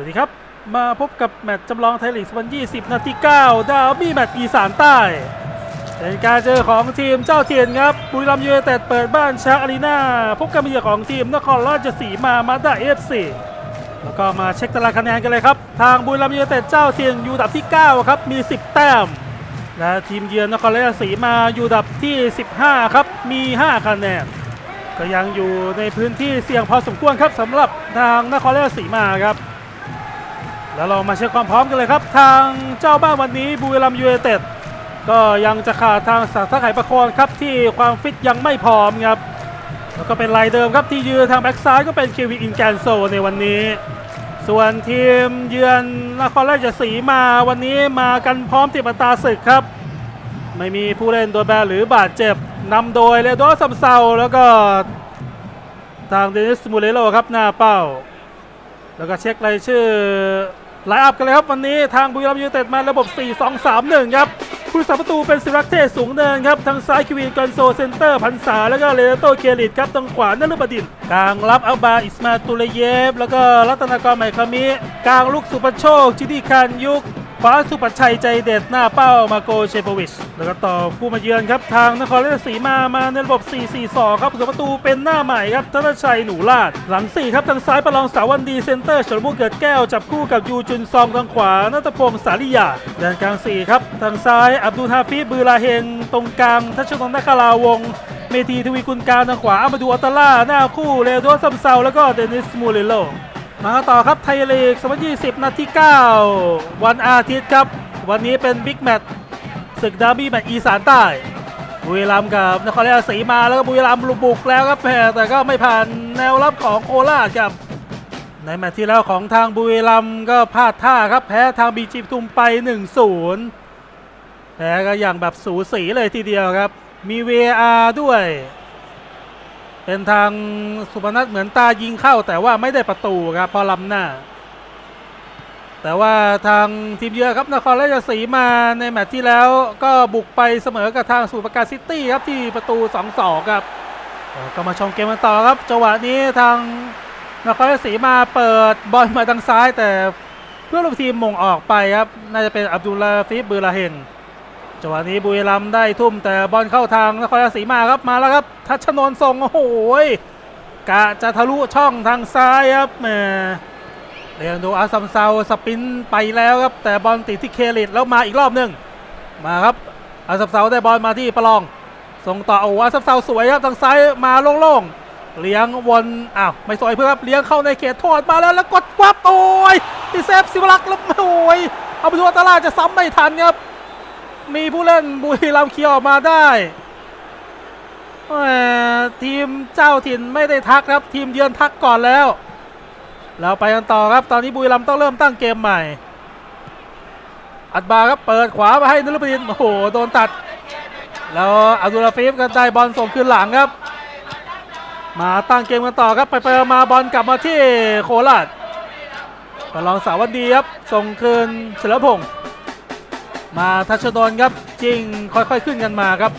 วัสดีครับ มาพบกับแมตช์จำลองไทยลีก2020 นาที9ดาวมี่แมตช์อีสานใต้เป็นการเจอของทีมเจ้าเทียนครับ บุรีรัมย์ยูไนเต็ดเปิดบ้านชาอารีนาพบกับเยือของทีมนครราชสีมามาด้าเอฟซีแล้วก็มาเช็คตารางคะแนนกันเลยครับ ทางบุรีรัมย์ยูไนเต็ดเจ้าเทียนอยู่ดับที่ 9 ครับ มี 10 แต้ม และทีมเยือนนครราชสีมาอยู่ดับที่ 15 ครับ มี 5 คะแนน ก็ยังอยู่ในพื้นที่เสี่ยงพอสมควรครับสำหรับทางนครราชสีมาครับ แล้วเรามาเช็คความพร้อมกันเลยครับ ทางเจ้าบ้านวันนี้บุรีรัมย์ยูไนเต็ดก็ยังจะขาดทางสักดิ์ไข่ประโคนครับที่ความฟิตยังไม่พร้อมครับแล้วก็เป็นลายเดิมครับที่ยืนทางแบ็กซ้ายก็เป็นเควินอินแกนโซในวันนี้ ส่วนทีมเยือนนครราชสีมาวันนี้มากันพร้อมติดตาศึกครับ ไม่มีผู้เล่นโดนแบนหรือบาดเจ็บนำโดยเลโดซัมเซาแล้วก็ทางเดนิสมูเลโลครับหน้าเป้า แล้วก็เช็ครายชื่อ ไลน์อัพกันเลยครับวันนี้ทางบุรีรัมย์ยูเต็ดมาระบบ 4-2-3-1 ครับผู้สาประตูเป็นสิรักเทศสูงเนินครับทางซ้ายคิวีนกอนโซเซนเตอร์พันษาแล้วก็เลโตเคลิตครับทางขวานฤบดินกลางรับอับบาอิสมาตุเลเยฟ แล้วก็รัตนากรใหม่คามิ กลางลูกสุปโชคจิดีคานยุก ขวาสุปัชชัยใจเด็ดหน้าเป้ามาโกเชโปวิช แล้วก็ต่อผู้มาเยือนครับ ทางนครราชสีมามาในระบบ 4-4-2 ครับผู้สประตูเป็นหน้าใหม่ครับธนชัยหนูลาด หลัง 4 ครับ ทางซ้ายประลองสาวันดีเซนเตอร์เฉลิมเกิดแก้ว จับคู่กับยูจุนซองทางขวานัทพงศ์สาริยาแดนกลาง 4 ครับ ทางซ้ายอับดุลฮาฟิบือลาเฮง ตรงกลางทัชนนท์นักคาราวงเมธีทวีกุลการทางขวาอามาดูอัตตาล่าหน้าคู่เลโดซัมเซาแล้วก็เดนิสมูเรโล มาต่อครับไทยลีก 2020 นาที 9 วันอาทิตย์ครับ วันนี้เป็นบิ๊กแมตช์ศึกดาร์บี้แมตช์อีสานใต้ บุรีรัมย์กับนครราชสีมาแล้วก็บุรีรัมย์ลุบุกแล้วครับแพ้แต่ก็ไม่ผ่านแนวรับของโคราชครับในแมตช์ที่แล้วของทางบุรีรัมย์ก็พลาดท่าครับ แพ้ทางบีจีทุมไป 1-0 แพ้ก็อย่างแบบสูสีเลยทีเดียวครับ มี VAR ด้วย เป็นทางสุพนัทเหมือนตายิงเข้าแต่ว่าไม่ได้ประตูครับพอล้ำหน้า แต่ว่าทางทีมเยือครับนครราชสีมาในแมตช์ที่แล้วก็บุกไปเสมอกับทางสูตรระการซิตี้ครับที่ประตู 2-2 ครับก็มาชมเกมกันต่อครับจังหวะนี้ทางนครราชสีมาเปิดบอลมาทางซ้ายแต่เพื่อนร่วมทีมมงออกไปครับน่าจะเป็นอับดุลลาฟิบบือลาเฮง จังหวะนี้บุรีรัมย์ได้ทุ่มแต่บอลเข้าทางนครราชสีมาครับมาแล้วครับ ทัชนนท์ส่งโอ้โหกะจะทะลุช่องทางซ้ายครับแหมเรียนดูอาซัมเซาสปินไปแล้วครับ แต่บอลติดที่เคลิตแล้วมาอีกรอบหนึ่งมาครับอาซัมเซาได้บอลมาที่ประลอง ส่งต่อโอ้อาซัมเซาสวยครับทางซ้ายมาโล่งๆเลี้ยงวนอ้าวไม่สวยเพื่อนครับเลี้ยงเข้าในเขตโทษมาแล้วแล้วกดควับโอ้ยที่เซฟสิวลักษ์แล้วโอ้ยเอาไปดูอัตลาจะซ้ำไม่ทันครับ มีผู้เล่นบุรีรัมย์เคลียร์ออกมาได้แต่ทีมเจ้าถิ่นไม่ได้ทักครับ ทีมเยือนทักก่อนแล้ว เราไปกันต่อครับ ตอนนี้บุรีรัมย์ต้องเริ่มตั้งเกมใหม่ อัดบาครับเปิดขวามาให้นุรบดินโอ้โหโดนตัด แล้วอับดุลาฟิฟก็ได้บอลส่งคืนหลังครับ มาตั้งเกมกันต่อครับ ไปไปมาบอลกลับมาที่โคราชประลองสาวันดีครับส่งคืนเฉลิมพงศ์ มาทัชดอนครับจริงค่อยๆขึ้นกันมาครับ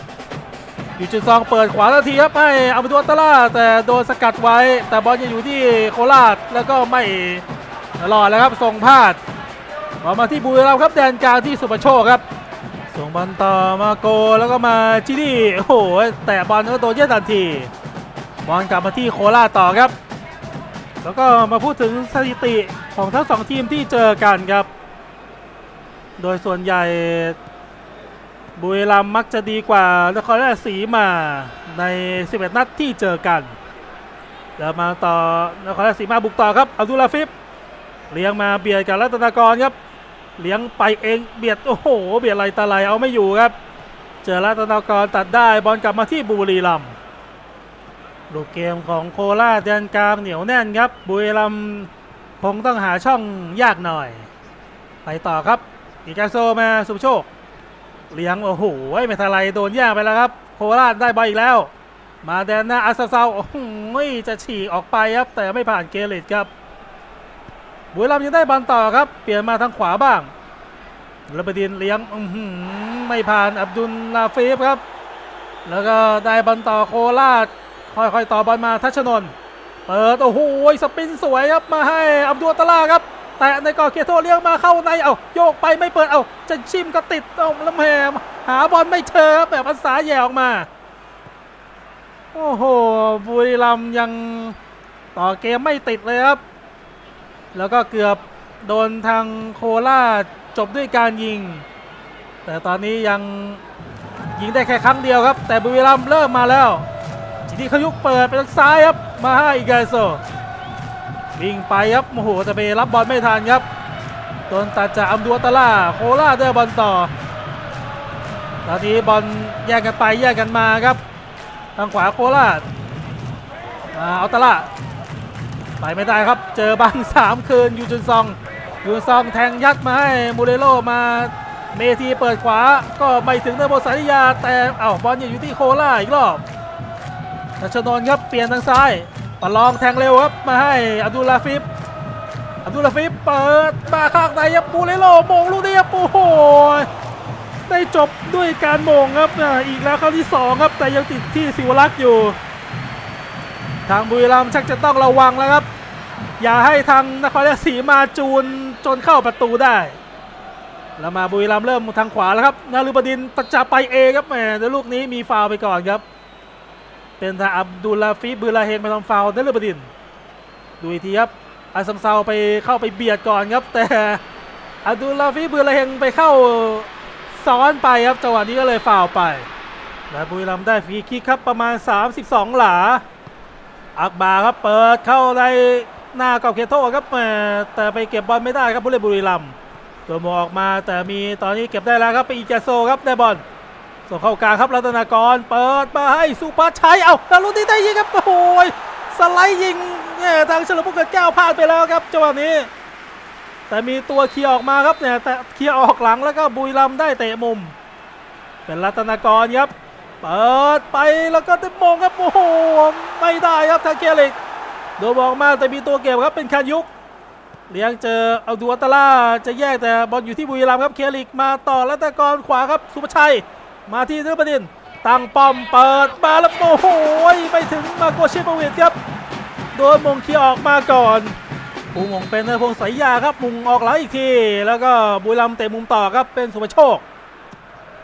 อยู่จุดซองเปิดขวาทันทีครับให้อาบุดูอัตตาล่าแต่โดนสกัดไว้ แต่บอลยังอยู่ที่โคราชแล้วก็ไม่รอดแล้วครับส่งพลาดบอมาที่บุรีรัมย์ครับแดนกลางที่สุปโชคครับส่งบอลต่อมาโกแล้วก็มาจิดี้โอ้โหแต่บอลก็โดนเย็ดทันทีบอลกลับมาที่โคราชต่อครับ แล้วก็มาพูดถึงสถิติของทั้งสองทีมที่เจอกันครับ โดยส่วนใหญ่ บุรีรัมย์มักจะดีกว่านครราชสีมาใน 11 นัดที่เจอกันแล้วมาต่อนครราชสีมาบุกต่อครับอับดุลลาฟิบเลี้ยงมาเบียดกับรัตนากรครับ เลี้ยงไปเองเบียดโอ้โห เบียดไหลตาไหลเอาไม่อยู่ครับ เจอรัตนากรตัดได้บอลกลับมาที่บุรีรัมย์ลูกเกมของโคราชแดนกลางเหนียวแน่นครับ บุรีรัมย์คงต้องหาช่องยากหน่อย ไปต่อครับ อีกาโซมาสุโชค เลี้ยงโอ้โหไม่ทันไรโดนแย่งไปแล้วครับ โคราชได้บอลอีกแล้ว มาแดนหน้าอาซาเซาโอ้โหจะฉีกออกไปครับ แต่ไม่ผ่านเกลิตครับ บุรีรัมยังได้บอลต่อครับ เปลี่ยนมาทางขวาบ้างระเบดินเลี้ยงไม่ผ่านอับดุลลาฟีฟครับ แล้วก็ได้บอลต่อโคราชค่อยๆต่อบอลมาทัชนน์เปิดโอ้โหสปินสวยครับมาให้อับดุลตะลาครับ แตะในกรอเขตโทเลี้ยงมาเข้าในเอาโยกไปไม่เปิดเอาจะชิมก็ติดเอาแล้วแหมหาบอลไม่เจอแบบภาษาแย่ออกมา โอ้โหบุรีรัมยังต่อเกมไม่ติดเลยครับ แล้วก็เกือบโดนทางโคราชจบด้วยการยิง แต่ตอนนี้ยังยิงได้แค่ครั้งเดียวครับ แต่บุรีรัมเริ่มมาแล้วจิติขยุกเปิดไปทางซ้ายครับมาให้อีกไกโซ วิ่งไปครับโอ้โหแต่ไปรับบอลไม่ทันครับโดนตัดจากอัมดัวตาล่าโคราได้บอลต่อตอนนี้บอลแยกกันไปแยกกันมาครับ ทางขวาโครามาเอาตาล่าไปไม่ได้ครับ เจอบังสามคืนยูจุนซองยูจุนซองแทงยัดมาให้มูเรโลมาเมทีเปิดขวาก็ไม่ถึงเนโบสาริยาแต่เอ้าบอลอยู่ที่โคราอีกรอบนัชนนท์ครับเปลี่ยนทางซ้าย ประลองแทงเร็วครับมาให้อับดุลลาฟิฟอับดุลลาฟิฟเปิดมาข้างในครับมูเรโลโมงลูกนี้ครับโอ้โหได้จบด้วยการโมงครับอีกแล้วครั้งที่สองครับแต่ยังติดที่สิวรักษ์อยู่ ทางบุรีรัมย์ชักจะต้องระวังแล้วครับ อย่าให้ทางนครราชสีมาจูนจนเข้าประตูได้แล้วมาบุรีรัมย์เริ่มทางขวาแล้วครับนารุบดินตะจะไปเองครับแหมแต่ลูกนี้มีฟาวไปก่อนครับ เป็นทางอับดุลลาฟิบือลาเฮงไปทำฟาวล์นารุบดิน ดูอีกทีครับอาซัมเซาไปเข้าไปเบียดก่อนครับ แต่อับดุลลาฟิบือลาเฮงไปเข้าซ้อนไปครับจังหวะนี้ก็เลยฟาวไป และบุรีรัมย์ได้ฟรีคิกครับประมาณ 32 หลา อักบาครับเปิดเข้าในหน้ากรอบเขตโทษครับแต่ไปเก็บบอลไม่ได้ครับผู้เล่นบุรีรัมย์ตัวมงออกมาแต่มีตอนนี้เก็บได้แล้วครับไปอีแกโซครับได้บอล ส่งเข้ากลางครับรัตนากรเปิดมาให้สุปัชชัยเอ้าดารุนี้ได้ยิงครับโอ้ยสไลด์ยิงเนี่ยทางเฉลิมพงษ์เกิดแก้วพลาดไปแล้วครับจังหวะนี้ แต่มีตัวเคลียร์ออกมาครับเนี่ยแต่เคลียร์ออกหลังแล้วก็บุรีรัมย์ได้เตะมุม เป็นรัตนากรครับเปิดไปแล้วก็ได้มงครับโอ้โหไม่ได้ครับทางเกียริกโดนบอกมาแต่มีตัวเก็บครับเป็นคันยุกเลี้ยงเจอเอาดูอัตล่าจะแยกแต่บอลอยู่ที่บุรีรัมครับเคียริกมาต่อรัตนากรขวาครับสุภชัย มาที่นึกประดินตั้งป้อมเปิดมาแล้วโอ้โหไปถึงมาโกเชปวิดครับ โดนมงคีออกมาก่อนปูมงเป็นเนพงสายยาครับมุงออกหลังอีกที แล้วก็บุรีรัมเตะมุมต่อครับเป็นสุภโชค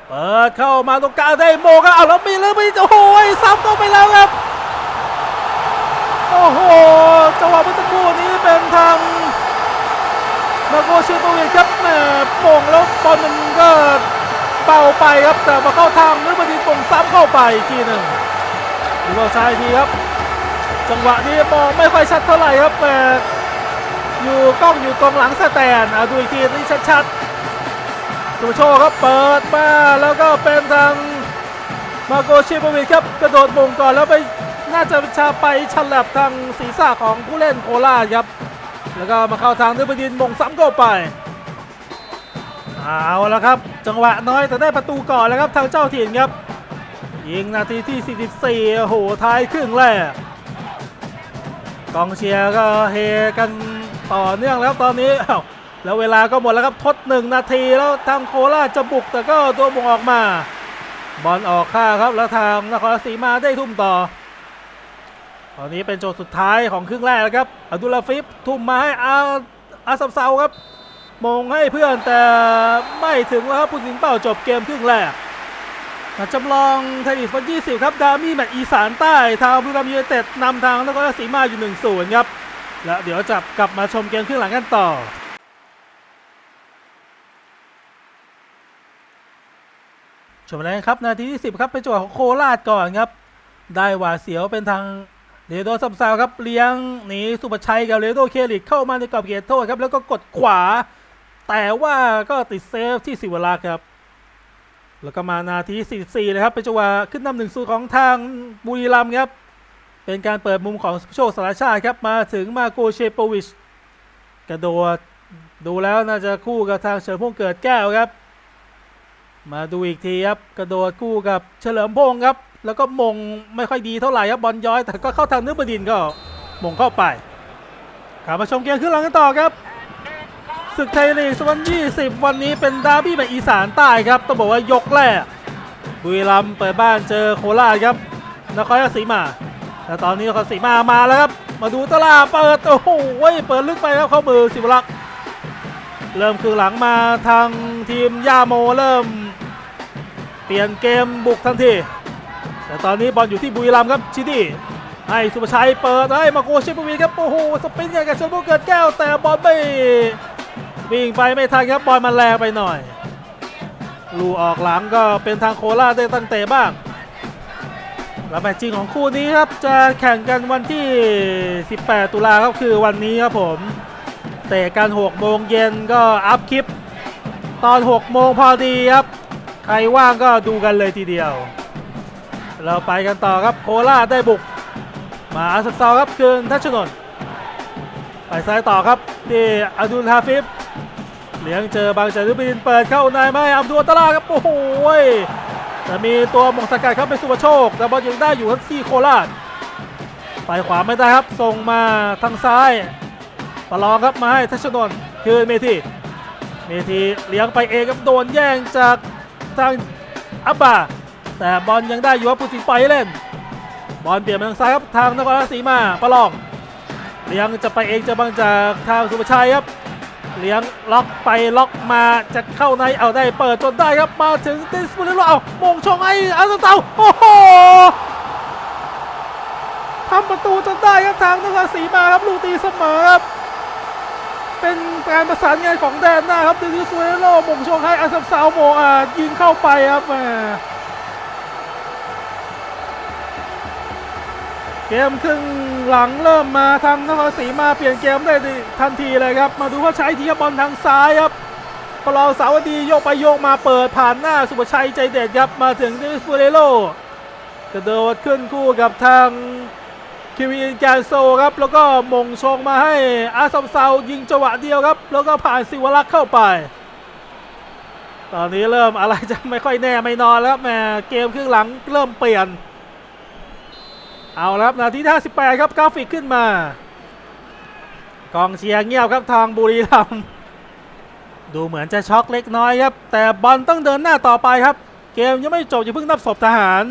เปิดเข้ามาตรงกลางได้โมงครับเอาแล้วมีเรื่องไปโอ้โหซ้ำเข้าไปแล้วครับโอ้โหจังหวะเมื่อสักครู่นี้เป็นทางมาโกชิโตวิชครับแหมโป่งแล้วบอลมันก็ เบาไปครับแต่มาเข้าทางนึกบดินปงซ้ำเข้าไปทีหนึ่งดูบอลซ้ายทีครับ จังหวะนี้มองไม่ค่อยชัดเท่าไหร่ครับแต่อยู่กล้องอยู่ตรงหลังสแตนอะดูอีกทีนี่ชัดๆสุโชครับเปิดมาแล้วก็เป็นทางมาโกชิโปวิชครับกระโดดมงก่อนแล้วไปน่าจะชาไปฉลับทางศีรษะของผู้เล่นโคราชครับ แล้วก็มาเข้าทางนึกบดินมงซ้ำเข้าไป เอาแล้วครับ จังหวะน้อยแต่ได้ประตูก่อนแล้วครับทางเจ้าถิ่นครับ ยิงนาทีที่ 44 โอ้โหท้ายครึ่งแรกกองเชียร์ก็เฮกันต่อเนื่องแล้วตอนนี้อ้าวแล้วเวลาก็หมดแล้วครับทดหนึ่งนาทีแล้วทางโคราชจะบุกแต่ก็ตัวบุกออกมา บอลออกข้าครับแล้วทางนครศรีมาได้ทุ่มต่อ ตอนนี้เป็นโจทย์สุดท้ายของครึ่งแรกแล้วครับอับดุลาฟิฟทุ่มมาให้อาอาซัมเซาครับ มงให้เพื่อนแต่ไม่ถึงแล้วครับผู้สิงเป้าจบเกมครึ่งแรกมาจำลองไทยลีกฟุต20ครับดามี่แมตช์อีสานใต้ทางบุรีรัมย์ยูไนเต็ดนำทางนครราชสีมาอยู่1-0ครับ แล้วเดี๋ยวจะกลับมาชมเกมครึ่งหลังกันต่อชมแล้วครับนาทีที่10ครับเป็นจังหวะของโคราชก่อนครับ ได้หวาเสียวเป็นทางเรโดซัมซาวครับเลี้ยงหนีสุปชัยกับเรโดเคลิกเข้ามาในกรอบเขตโทษครับแล้วก็กดขวา แต่ว่าก็ติดเซฟที่สิวรักษ์ครับ แล้วก็มานาที 44 เลยครับ เป็นจังหวะขึ้นนำหนึ่งศูของทางบุรีรัมย์ครับ เป็นการเปิดมุมของโชคสารชาติครับ มาถึงมาโกเชโปวิช กระโดดดูแล้วน่าจะคู่กับทางเฉลิมพงษ์เกิดแก้วครับ มาดูอีกทีครับ กระโดดคู่กับเฉลิมพงษ์ครับ แล้วก็มงไม่ค่อยดีเท่าไหร่ครับบอลย้อย แต่ก็เข้าทางนึกบดินก็มงเข้าไปกลับมาชมเกมขึ้นหลังกันต่อครับ ศึกไทยลีก2020วันนี้เป็นดาร์บี้แบบอีสานใต้ครับ ต้องบอกว่ายกแรกบุรีรัมย์เปิดบ้านเจอโคราชครับนครราชสีมาแต่ตอนนี้นครศรีมามาแล้วครับ มาดูตลาดเปิดโอ้โหเปิดลึกไปครับเข้ามือสิวรักษ์เริ่มครึ่งหลังมาทางทีมย่าโมเริ่ม เปลี่ยนเกมบุกทันทีแต่ตอนนี้บอลอยู่ที่บุรีรัมย์ครับชิดี้ให้สุภชัยเปิดให้มาโกชิปวีครับโอ้โหสปินต์กันกับชนบุรีเกิดแก้วแต่บอลไม่ วิ่งไปไม่ทันครับบอลมันแรงไปหน่อย ลูออกหลังก็เป็นทางโคราชได้ตั้งเตะบ้าง แล้วแมตช์จริงของคู่นี้ครับจะแข่งกันวันที่ 18 ตุลาครับคือวันนี้ครับผมเตะกัน6โมงเย็นก็อัพคลิป ตอน 6 โมงพอดีครับ ใครว่างก็ดูกันเลยทีเดียว เราไปกันต่อครับโคราชได้บุก มาอาสักซอครับคืนทัชนน์ไปซ้ายต่อครับที่อดุลฮาฟิฟ เลี้ยงเจอบางจากนุบินเปิดเข้าในไม่อับดุลตะลาครับโอ้โหแต่มีตัวมงสกัดครับเป็นสุภโชค แต่บอลยังได้อยู่ทั้งที่โคราชไปขวาไม่ได้ครับส่งมาทางซ้ายประลองครับมาให้ทัชนน์คืนเมทีเมทีเลี้ยงไปเองครับโดนแย่งจากทางอับบาแต่บอลยังได้อยู่ครับผู้สินปเล่น บอลเปลี่ยนมาทางซ้ายครับทางนครราชสีมาประลองเลี้ยงจะไปเองจะบังจากทางสุภชัยครับ เลี้ยงล็อกไปล็อกมาจะเข้าในเอาได้เปิดจนได้ครับมาถึงติสบุรีรัมย์เอามงชงไอ้อาร์เซนอลโอ้โหทำประตูจนได้ครับทางนครราชสีมาครับลูกตีเสมอครับเป็นการประสานงานของแดนหน้าครับดิสบุรีรัมย์มงชงให้อาร์เซนอลโมอ่ายิงเข้าไปครับ เกมครึ่งหลังเริ่มมาทางนครศรีมาเปลี่ยนเกมได้ทันทีเลยครับ มาดูว่าใช้ทีบอลทางซ้ายครับพอเสาวดีโยกไปโยกมาเปิดผ่านหน้าสุภชัยใจเด็ดครับมาถึงดิสฟูเรโลกระโดดขึ้นคู่กับทางคิวินแกนโซครับ แล้วก็มงชงมาให้อาซัมเซายิงจังหวะเดียวครับ แล้วก็ผ่านสิวรักษ์เข้าไป ตอนนี้เริ่มอะไรจะไม่ค่อยแน่ไม่นอนแล้วแหมเกมครึ่งหลังเริ่มเปลี่ยน เอาละครับนาทีที่58ครับกราฟิกขึ้นมา กองเชียร์เงียบครับทางบุรีรัมย์ดูเหมือนจะช็อกเล็กน้อยครับ แต่บอลต้องเดินหน้าต่อไปครับ เกมยังไม่จบอย่าเพิ่งนับศพทหาร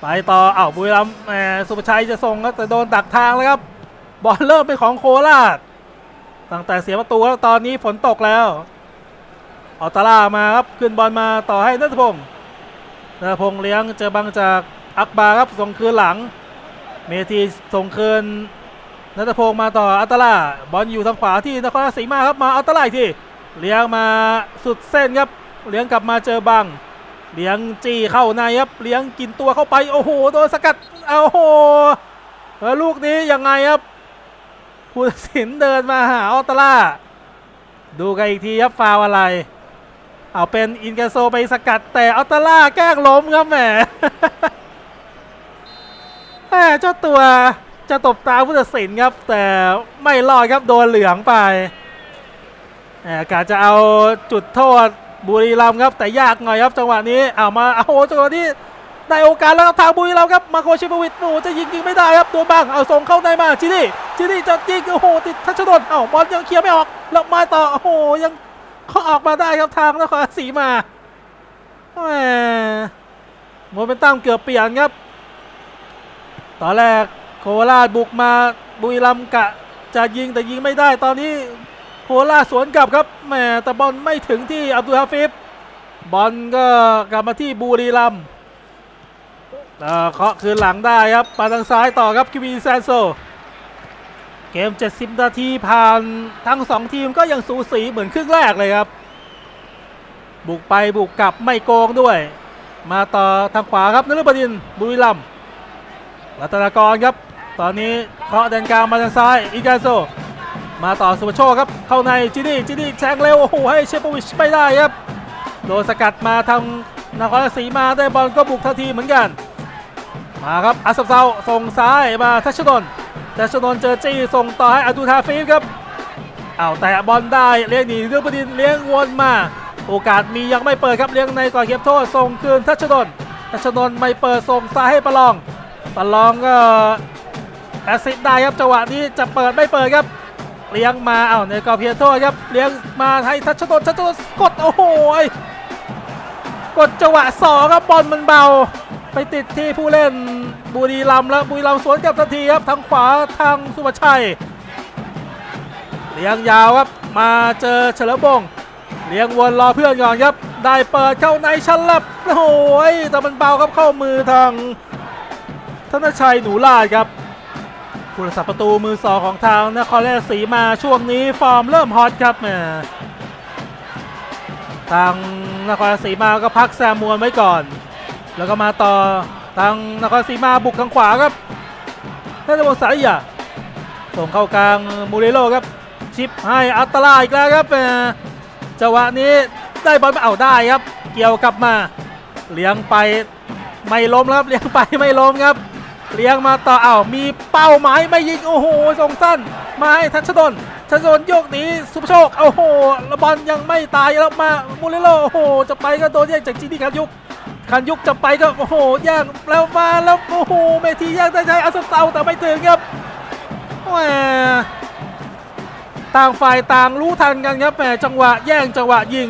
ไปต่อเอ้าบุรีรัมย์แหมสุภชัยจะส่งครับแต่โดนดักทางแล้วครับ บอลเริ่มเป็นของโคราชตั้งแต่เสียประตูแล้วตอนนี้ฝนตกแล้วเอาตาล่ามาครับขึ้นบอลมาต่อให้นัทพงศ์นัทพงศ์เลี้ยงเจอบังจากอักบาครับส่งคืนหลัง เมทีส่งคืนนัทพงศ์มาต่ออัตตาลาบอลอยู่ทางขวาที่นครราชสีมาครับมาอัตตาลาอีกทีเลี้ยงมาสุดเส้นครับเลี้ยงกลับมาเจอบังเลี้ยงจี้เข้าในครับเลี้ยงกินตัวเข้าไปโอ้โหโดนสกัดเอาโอ้โหแล้วลูกนี้ยังไงครับผู้ตัดสินเดินมาหาอัตตาลาดูกันอีกทีครับฟาวอะไร เอาเป็นอินกาโซไปสกัดแต่อัตตาลาแกล้งล้มครับแหม แม่เจ้าตัวจะตบตาผู้ตัดสินครับ แต่ไม่รอดครับโดนเหลืองไปแหมกาจะเอาจุดโทษบุรีรัมย์ครับ แต่ยากหน่อยครับจังหวะนี้เอามาเอาจังหวะนี้ได้โอกาสแล้วครับทางบุรีรัมย์ครับมาโคชิปวิทโอ้จะยิงยิงไม่ได้ครับตัวบังเอาส่งเข้าในมาชินี่ชินี่จะยิงโอ้โหติดทัชดนเอาบอลยังเคลียร์ไม่ออกแล้วมาต่อโอ้โหยังเขาออกมาได้ครับทางนครศรีมาแหมโมเมนตัมเกือบเปลี่ยนครับ ตอนแรกโคราชบุกมาบุรีรัมย์กะจะยิงแต่ยิงไม่ได้ตอนนี้โคราชสวนกลับครับแหมแต่บอลไม่ถึงที่อับดุลฮาฟิฟบอลก็กลับมาที่บุรีรัมย์เอ่อเคาะคืนหลังได้ครับมาทางซ้ายต่อครับคิวีแซนโซ เกม 70 นาทีผ่านทั้ง 2 ทีมก็ยังสูสีเหมือนครึ่งแรกเลยครับ บุกไปบุกกลับไม่โกงด้วย มาต่อทางขวาครับนฤบดินบุรีรัมย์ รัตนากรครับ ตอนนี้เคาะแดนกลางมาทางซ้ายอีกาโซมาต่อสุภโชคครับ เข้าในจินี่จินี่แทงเร็วโอ้โหให้เชปวิชไม่ได้ครับโดนสกัดมาทางนครราชสีมาได้บอลก็บุกทันทีเหมือนกัน มาครับอัสซับเซาส่งซ้ายมาทัชนนทัชนนเจอจี้ส่งต่อให้อดูทาฟีฟครับเอาแต่บอลได้เลี้ยงหนีเรื่องประดินเลี้ยงวนมา โอกาสมียังไม่เปิดครับเลี้ยงในก่อนเก็บโทษส่งคืนทัชนนทัชนนไม่เปิดส่งซ้ายให้ประลอง ตลองก็แอสซิดได้ครับจังหวะนี้จะเปิดไม่เปิดครับ เลี้ยงมาเอาในกรอเพียรโทษครับเลี้ยงมาให้ทัชนนท์ทัชนนท์กดโอ้โหกดจังหวะสองครับบอลมันเบา ไปติดที่ผู้เล่นบุรีรัมแล้วบุรีรัมสวนกลับทันทีครับทางขวาทางสุภชัย เลี้ยงยาวครับมาเจอเฉลิมพงเลี้ยงวนรอเพื่อนก่อนครับ ได้เปิดเข้าในฉลับโอ้โหยแต่มันเบาครับเข้ามือทาง ธนชัยหนูลาดครับผู้รักษาประตูมือสองของทางนครราชสีมาช่วงนี้ฟอร์มเริ่มฮอตครับแหมทางนครราชสีมาก็พักแซมมวนไว้ก่อน แล้วก็มาต่อทางนครศรีมาบุกทางขวาครับน่าจะวงสายอะส่งเข้ากลางมูเรโลครับ ชิปให้อัตตาลาอีกแล้วครับจังหวะนี้ได้บอลมาเอาได้ครับ เกี่ยวกลับมาเลี้ยงไปไม่ล้มครับเลี้ยงไปไม่ล้มครับ เลี้ยงมาต่ออ้าวมีเป้าหมายไม่ยิงโอ้โหส่งสั้นมาให้ทัชดนทัชดนโยกหนีสุภโชคโอ้โหแล้วบอลยังไม่ตายแล้วมามูเรโลโอ้โหจะไปก็โดนแย่งจากจีนี่ครับยุกคันยุกจะไปก็โอ้โหย่างแล้วมาแล้วโอ้โหเมทีย่างได้ใจอัสเซาแต่ไม่ถึงครับแหมต่างฝ่ายต่างรู้ทันกันครับแหมจังหวะแย่งจังหวะยิง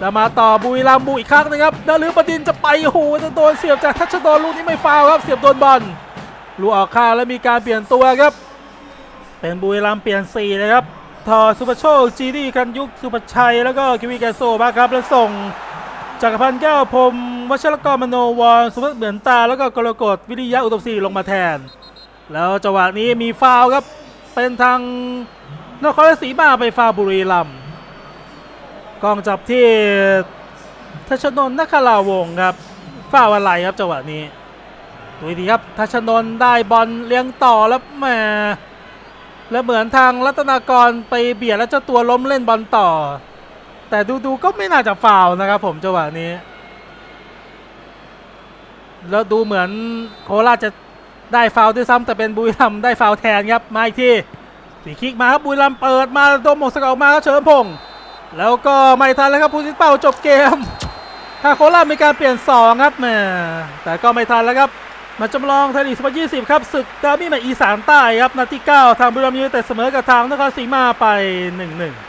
แล้วมาต่อบุรีรัมบุอีกครั้งนะครับนฤบดินจะไปโอ้โหจะโดนเสียบจากทัชดนลูกนี้ไม่ฟาวครับเสียบโดนบอลลูกออกข้างแล้วมีการเปลี่ยนตัวครับ เป็นบุรีรัมเปลี่ยนสี่นะครับทอสุปโชคจีดีคันยุกสุปชัยแล้วก็กิวีแกโซมาครับแล้วส่งจักรพันธ์แก้วพรมวชรกรมโนวรสุภเหมือนตาแล้วก็กรกฎวิริยะอุตมศรีลงมาแทน แล้วจังหวะนี้มีฟาวครับเป็นทางนครราชสีมาไปฟาวบุรีรัมย์ กองจับที่ทัชนนท์นักขลาวงครับฟาวล์อะไรครับจังหวะนี้ดูดีครับทัชนนท์ได้บอลเลี้ยงต่อแล้วแหมแล้วเหมือนทางรัตนากรไปเบียดแล้วเจ้าตัวล้มเล่นบอลต่อ แต่ดูดูๆก็ไม่น่าจะฟาวนะครับผมจังหวะนี้ แล้วดูเหมือนโคราชจะได้ฟาวด้วยซ้ำแต่เป็นบุรีรัมย์ได้ฟาวแทนครับมาอีกทีสีคิกมาครับบุรีรัมย์เปิดมาโดมหมกสกออกมาครับเฉลิมพงษ์ แล้วก็ไม่ทันแล้วครับผู้สิเป้าจบเกมทางโคราชมีการเปลี่ยนสอครับแหมแต่ก็ไม่ทันแล้วครับ มาจำลองไทยลีก2020 ครับศึกดาร์บี้แมตช์อีสานใต้ครับนาที่9ทางบุรีรัมย์ยูไนเต็ดเสมอกับทางนครศรีมาไป 1-1